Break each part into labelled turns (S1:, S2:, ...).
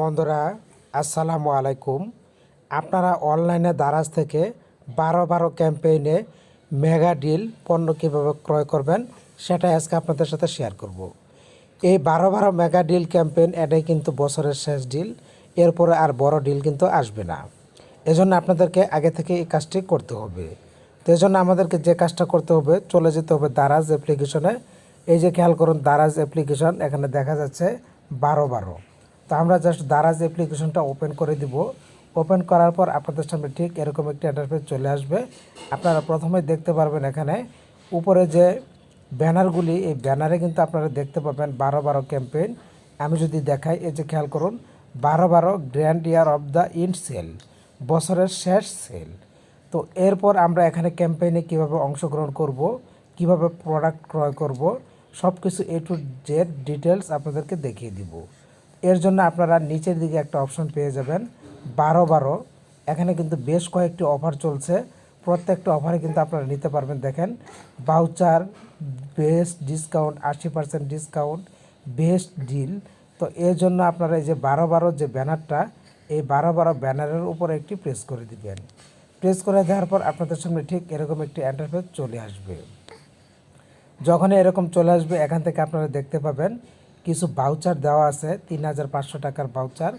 S1: বন্ধুরা, আসসালামু আলাইকুম। আপনারা অনলাইনে দারাজ থেকে বারো বারো ক্যাম্পেইনে মেগা ডিল পণ্য কীভাবে ক্রয় করবেন, সেটা আজকে আপনাদের সাথে শেয়ার করব। এই বারো বারো মেগা ডিল ক্যাম্পেইন এটাই কিন্তু বছরের শেষ ডিল, এরপরে আর বড় ডিল কিন্তু আসবে না। এজন্য আপনাদেরকে আগে থেকে এই কাজটি করতে হবে। তো এজন্য আমাদেরকে যে কাজটা করতে হবে, চলে যেতে হবে দারাজ অ্যাপ্লিকেশনে। এই যে খেয়াল করুন, দারাজ অ্যাপ্লিকেশন, এখানে দেখা যাচ্ছে বারো বারো। তো আমরা জাস্ট দারাজ অ্যাপ্লিকেশনটা ওপেন করে দিব। ওপেন করার পর আপনাদের সামনে ঠিক এরকম একটি ইন্টারফেস চলে আসবে। আপনারা প্রথমে দেখতে পারবেন এখানে, উপরে যে ব্যানারগুলি, এই ব্যানারে কিন্তু আপনারা দেখতে পাবেন বারো বারো ক্যাম্পেইন আমি যদি দেখাই, এই যে খেয়াল করুন, বারো বারো grand year of the end sale বছরের শেষ সেল তো এরপর আমরা এখানে ক্যাম্পেইনে কীভাবে অংশগ্রহণ করব, কীভাবে প্রোডাক্ট ক্রয় করব সব কিছু এ টু জেড ডিটেলস আপনাদেরকে দেখিয়ে দিব। এর জন্য আপনারা নিচের দিকে একটা অপশন পেয়ে যাবেন, বারো বারো। এখানে কিন্তু বেশ কয়েকটি অফার চলছে। প্রত্যেকটা অফারে কিন্তু আপনারা নিতে পারবেন, দেখেন। বাউচার বেস্ট ডিসকাউন্ট আশি পার্সেন্ট ডিসকাউন্ট বেস্ট ডিল তো এর জন্য আপনারা এই যে বারো বারো যে ব্যানারটা, এই বারো বারো ব্যানারের উপর একটি প্রেস করে দিবেন। প্রেস করে দেওয়ার পর আপনাদের সামনে ঠিক এরকম একটি ইন্টারফেস চলে আসবে। যখন এরকম চলে আসবে, এখান থেকে আপনারা দেখতে পাবেন কিছু বাউচার দেওয়া আছে, তিন হাজার পাঁচশো টাকার বাউচার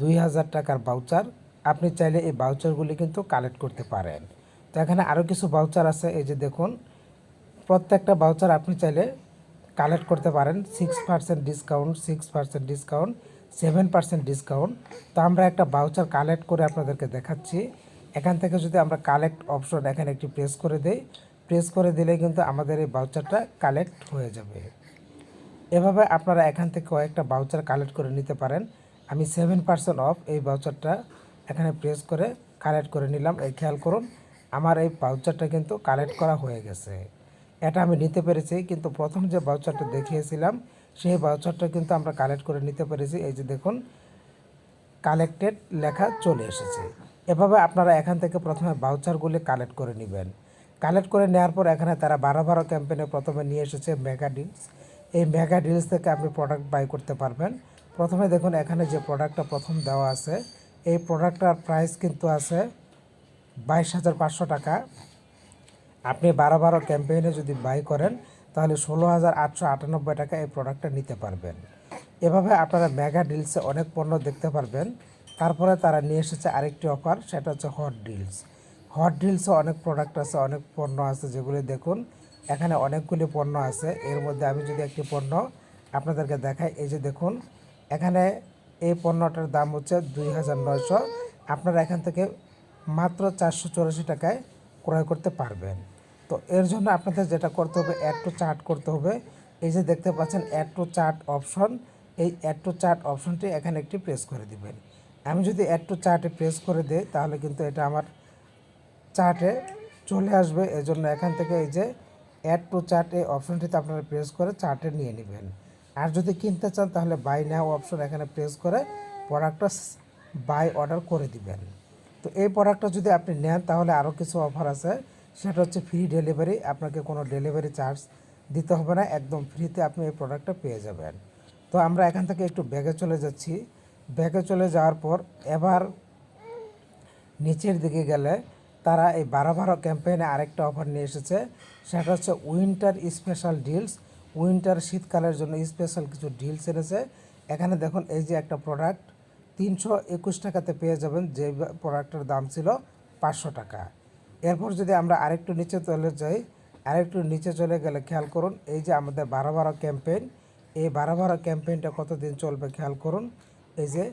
S1: দুই হাজার টাকার বাউচার আপনি চাইলে এই বাউচারগুলি কিন্তু কালেক্ট করতে পারেন। তো এখানে আরও কিছু বাউচার আছে, এই যে দেখুন। প্রত্যেকটা বাউচার আপনি চাইলে কালেক্ট করতে পারেন। Six percent discount six percent discount seven percent discount তো আমরা একটা বাউচার কালেক্ট করে আপনাদেরকে দেখাচ্ছি। এখান থেকে যদি আমরা কালেক্ট অপশন এখানে একটি প্রেস করে দেই। প্রেস করে দিলে কিন্তু আমাদের এই বাউচারটা কালেক্ট হয়ে যাবে। এভাবে আপনারা এখান থেকে কয়েকটা বাউচার কালেক্ট করে নিতে পারেন। আমি সেভেন পার্সেন্ট অফ এই বাউচারটা এখানে প্রেস করে কালেক্ট করে নিলাম। এই খেয়াল করুন, আমার এই বাউচারটা কিন্তু কালেক্ট করা হয়ে গেছে। এটা আমি নিতে পেরেছি, কিন্তু প্রথম যে বাউচারটা দেখিয়েছিলাম, সেই বাউচারটা কিন্তু আমরা কালেক্ট করে নিতে পেরেছি। এই যে দেখুন কালেক্টেড লেখা চলে এসেছে। এভাবে আপনারা এখান থেকে প্রথমে বাউচারগুলি কালেক্ট করে নেবেন। কালেক্ট করে নেওয়ার পর এখানে তারা বারো বারো ক্যাম্পেনে প্রথমে নিয়ে এসেছে মেগা ডিলস এই মেগা ডিলস থেকে আপনি প্রোডাক্ট বাই করতে পারবেন। প্রথমে দেখুন, এখানে যে প্রোডাক্টটা প্রথম দেওয়া আছে, এই প্রোডাক্টটার প্রাইস কিন্তু আছে বাইশ হাজার পাঁচশো টাকা। আপনি বারো বারো ক্যাম্পেইনে যদি বাই করেন, তাহলে ষোলো হাজার আটশো আটানব্বই টাকা এই প্রোডাক্টটা নিতে পারবেন। এভাবে আপনারা মেগা ডিলসে অনেক পণ্য দেখতে পারবেন। তারপরে তারা নিয়ে এসেছে আরেকটি অফার সেটা হচ্ছে হট ডিলস হট ডিলসে অনেক প্রোডাক্ট আছে, অনেক পণ্য আছে যেগুলি দেখুন, এখানে অনেকগুলি পণ্য আছে। এর মধ্যে আমি যদি একটি পণ্য আপনাদেরকে দেখাই, এই যে দেখুন, এখানে এই পণ্যটার দাম হচ্ছে দুই হাজার নয়শো। আপনারা এখান থেকে মাত্র চারশো চুরাশি টাকায় ক্রয় করতে পারবেন। তো এর জন্য আপনাদের যেটা করতে হবে অ্যাড টু চার্ট করতে হবে। এই যে দেখতে পাচ্ছেন অ্যাড টু চার্ট অপশন এই অ্যাড টু চার্ট অপশনটি এখানে একটি প্রেস করে দিবেন। আমি যদি অ্যাড টু চার্টে প্রেস করে দিই, তাহলে কিন্তু এটা আমার চার্টে চলে আসবে। এজন্য এখান থেকে এই যে অ্যাড টু চার্ট এই অপশনটিতে আপনারা প্রেস করে চার্টে নিয়ে নেবেন। আর যদি কিনতে চান, তাহলে বাই নাও অপশন এখানে প্রেস করে প্রোডাক্টটা বাই অর্ডার করে দিবেন। তো এই প্রোডাক্টটা যদি আপনি নেন, তাহলে আরও কিছু অফার আছে। সেটা হচ্ছে ফ্রি ডেলিভারি আপনাকে কোনো ডেলিভারি চার্জ দিতে হবে না। একদম ফ্রিতে আপনি এই প্রোডাক্টটা পেয়ে যাবেন। তো আমরা এখান থেকে একটু ব্যাগে চলে যাচ্ছি। ব্যাগে চলে যাওয়ার পর এবার নিচের দিকে গেলে তারা এই বারো বারো ক্যাম্পেইনে আরেকটা অফার নিয়ে এসেছে। সেটা হচ্ছে উইন্টার স্পেশাল ডিলস উইন্টার শীতকালের জন্য স্পেশাল কিছু ডিলস এনেছে। এখানে দেখুন, এই যে একটা প্রোডাক্ট তিনশো একুশ টাকাতে পেয়ে যাবেন। যে প্রোডাক্টের দাম ছিল পাঁচশো টাকা। এরপর যদি আমরা আরেকটু নিচে চলে যাই, আরেকটু নিচে চলে গেলে খেয়াল করুন, এই যে আমাদের বারো বারো ক্যাম্পেইন এই বারো বারো ক্যাম্পেইনটা কতদিন চলবে খেয়াল করুন। এই যে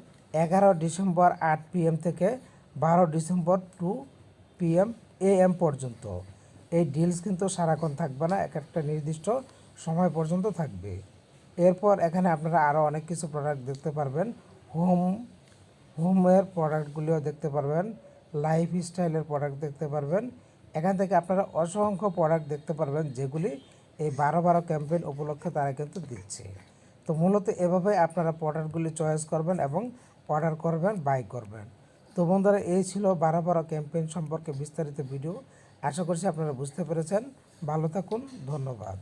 S1: এগারো ডিসেম্বর আট পিএম থেকে বারো ডিসেম্বর টু পিএম এএম পর্যন্ত। এই ডিলস কিন্তু সারাক্ষণ থাকবে না, এক একটা নির্দিষ্ট সময় পর্যন্ত থাকবে। এরপর এখানে আপনারা আরও অনেক কিছু প্রোডাক্ট দেখতে পারবেন। হোম হোমের প্রোডাক্টগুলিও দেখতে পারবেন। লাইফ স্টাইলের প্রোডাক্ট দেখতে পারবেন। এখান থেকে আপনারা অসংখ্য প্রোডাক্ট দেখতে পারবেন, যেগুলি এই বারো বারো ক্যাম্পেইন উপলক্ষে তারা কিন্তু দিচ্ছে। তো মূলত এভাবে আপনারা প্রোডাক্টগুলি চয়েস করবেন এবং অর্ডার করবেন বাই করবেন। তো বন্ধুরা, এই ছিল বারো বারো ক্যাম্পেইন সম্পর্কে বিস্তারিত ভিডিও। আশা করছি আপনারা বুঝতে পেরেছেন। ভালো থাকুন, ধন্যবাদ।